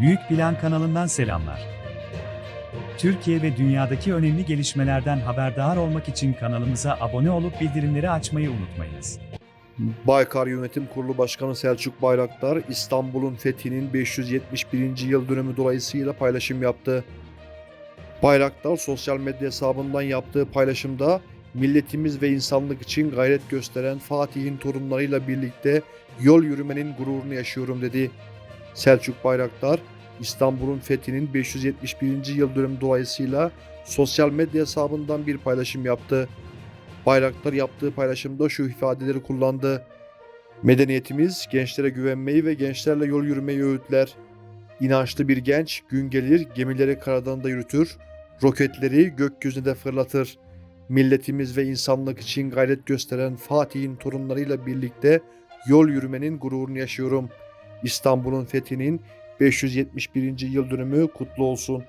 Büyük Plan kanalından selamlar. Türkiye ve dünyadaki önemli gelişmelerden haberdar olmak için kanalımıza abone olup bildirimleri açmayı unutmayınız. Baykar Yönetim Kurulu Başkanı Selçuk Bayraktar, İstanbul'un fethinin 571. yıl dönümü dolayısıyla paylaşım yaptı. Bayraktar sosyal medya hesabından yaptığı paylaşımda milletimiz ve insanlık için gayret gösteren Fatih'in torunlarıyla birlikte yol yürümenin gururunu yaşıyorum dedi. Selçuk Bayraktar, İstanbul'un fethinin 571. yıl dönümü dolayısıyla sosyal medya hesabından bir paylaşım yaptı. Bayraktar yaptığı paylaşımda şu ifadeleri kullandı. Medeniyetimiz gençlere güvenmeyi ve gençlerle yol yürümeyi öğütler. İnançlı bir genç gün gelir gemileri karadan da yürütür, roketleri gökyüzüne de fırlatır. Milletimiz ve insanlık için gayret gösteren Fatih'in torunlarıyla birlikte yol yürümenin gururunu yaşıyorum. İstanbul'un fethinin 571. yıl dönümü kutlu olsun.